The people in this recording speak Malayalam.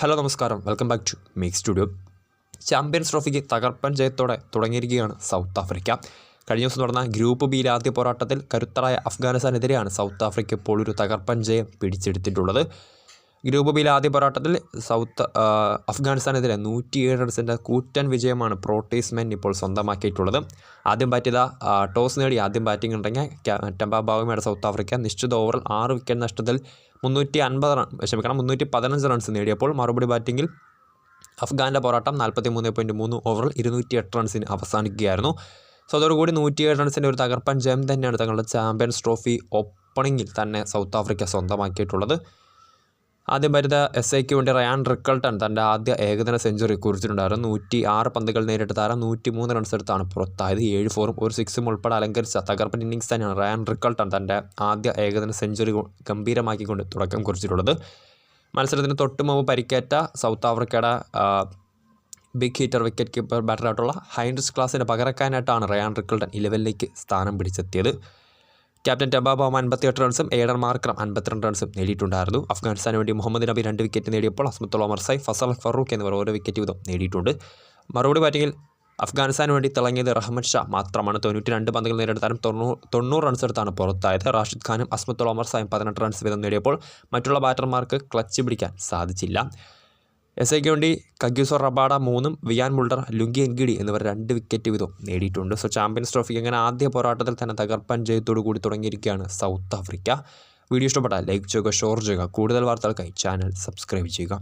ഹലോ നമസ്കാരം. Welcome back to make studio champions ട്രോഫിക്ക് തകർപ്പൻ ജയത്തോടെ തുടങ്ങിയിരിക്കുകയാണ് സൗത്ത് ആഫ്രിക്ക കഴിഞ്ഞ ദിവസം നടന്ന ഗ്രൂപ്പ് ബിയിലെ ആദ്യ പോരാട്ടത്തിൽ കരുത്തരായ അഫ്ഗാനിസ്ഥാനെതിരെയാണ് സൗത്ത് ആഫ്രിക്ക ഇപ്പോൾ ഒരു തകർപ്പൻ ജയം പിടിച്ചെടുത്തിട്ടുള്ളത്. ഗ്രൂപ്പ് ബിയിലെ ആദ്യ പോരാട്ടത്തിൽ സൗത്ത് അഫ്ഗാനിസ്ഥാനെതിരെ നൂറ്റിയേഴ് റൺസിന്റെ കൂറ്റൻ വിജയമാണ് പ്രോട്ടീസ്മെൻ ഇപ്പോൾ സ്വന്തമാക്കിയിട്ടുള്ളത്. ആദ്യം ബാറ്റ് ടോസ് നേടി ആദ്യം ബാറ്റിംഗ് ഉണ്ടെങ്കിൽ ടെമ്പ ബാവുമയുടെ സൗത്ത് ആഫ്രിക്ക നിശ്ചിത ഓവറിൽ ആറ് വിക്കറ്റ് നഷ്ടത്തിൽ മുന്നൂറ്റി അൻപത് റൺ ക്ഷമിക്കണം മുന്നൂറ്റി പതിനഞ്ച് റൺസ് നേടിയപ്പോൾ മറുപടി ബാറ്റിങ്ങിൽ അഫ്ഗാന്റെ പോരാട്ടം നാൽപ്പത്തി മൂന്ന് പോയിന്റ് മൂന്ന് ഓവറിൽ ഇരുന്നൂറ്റി എട്ട് റൺസിന് അവസാനിക്കുകയായിരുന്നു. സോ അതോടുകൂടി നൂറ്റിയേഴ് റൺസിന്റെ ഒരു തകർപ്പൻ ജയം തന്നെയാണ് തങ്ങളുടെ ചാമ്പ്യൻസ് ട്രോഫി ഓപ്പണിങ്ങിൽ തന്നെ സൗത്ത് ആഫ്രിക്ക സ്വന്തമാക്കിയിട്ടുള്ളത്. ആദ്യം വരുന്ന എസ് ഐക്ക് വേണ്ടി റയാൻ റിക്കൾട്ടൺ തന്റെ ആദ്യ ഏകദിന സെഞ്ചുറി കുറിച്ചിട്ടുണ്ടായിരുന്നു. നൂറ്റി ആറ് പന്തുകൾ നേരിട്ട് താരം നൂറ്റി മൂന്ന് റൺസ് എടുത്താണ് പുറത്തായത്. ഏഴ് ഫോറും ഒരു സിക്സും ഉൾപ്പെടെ അലങ്കരിച്ച തകർപ്പൻ ഇന്നിങ്സ് തന്നെയാണ് റയാൻ റിക്കൾട്ടൺ തന്റെ ആദ്യ ഏകദിന സെഞ്ചുറി ഗംഭീരമാക്കിക്കൊണ്ട് തുടക്കം കുറിച്ചിട്ടുള്ളത്. മത്സരത്തിന് തൊട്ട് മുമ്പ് പരിക്കേറ്റ സൗത്ത് ആഫ്രിക്കയുടെ ബിഗ് ഹീറ്റർ വിക്കറ്റ് കീപ്പർ ബാറ്ററായിട്ടുള്ള ഹൈൻഡ്രസ് ക്ലാസിന്റെ പകരക്കാനായിട്ടാണ് റയാൻ റിക്കൾട്ടൺ ഇലവനിലേക്ക് സ്ഥാനം പിടിച്ചെത്തിയത്. ക്യാപ്റ്റൻ ടെബാബോമ അൻപത്തിയെട്ട് റൺസും ഏഡർ മാർക്കറും അൻപത്തിരണ്ട് റൺസും നേടിയിട്ടുണ്ടായിരുന്നു. അഫ്ഗാനിസ്ഥാന് വേണ്ടി മുഹമ്മദ് നബി രണ്ട് വിക്കറ്റ് നേടിയപ്പോൾ അസ്മത്തുള്ള മർസൈ ഫസൽ ഫറൂഖ് എന്നിവർ ഓരോ വിക്കറ്റ് വീതം നേടിയിട്ടുണ്ട്. മറുപടി ബാറ്റിംഗിൽ അഫ്ഗാനിസ്ഥാന് വേണ്ടി തിളങ്ങിയത് റഹ്മദ് ഷാ മാത്രമാണ്. തൊണ്ണൂറ്റി രണ്ട് പന്തുകൾ നേടിയെടുത്താലും തൊണ്ണൂറ് തൊണ്ണൂറ് റൺസ് എടുത്താണ് പുറത്തായത്. റാഷിദ് ഖാനും അസ്മത്തുള്ള ഒമർസായും പതിനെട്ട് റൺസ് വീതം നേടിയപ്പോൾ മറ്റുള്ള ബാറ്റർമാർക്ക് ക്ലച്ച് പിടിക്കാൻ സാധിച്ചില്ല. എസ് ഐക്ക് വേണ്ടി കഗ്യൂസോ റബാഡ മൂന്നും വിയാൻ മുൾഡർ ലുങ്കി എൻഗിഡി എന്നിവർ രണ്ട് വിക്കറ്റ് വീതം നേടിയിട്ടുണ്ട്. സോ ചാമ്പ്യൻസ് ട്രോഫിക്ക് അങ്ങനെ ആദ്യ പോരാട്ടത്തിൽ തന്നെ തകർപ്പൻ ജയത്തോടു കൂടി തുടങ്ങിയിരിക്കുകയാണ് സൗത്ത് ആഫ്രിക്ക. വീഡിയോ ഇഷ്ടപ്പെട്ടാൽ ലൈക്ക് ചെയ്യുക ഷെയർ ചെയ്യുക. കൂടുതൽ വാർത്തകൾക്കായി ചാനൽ സബ്സ്ക്രൈബ് ചെയ്യുക.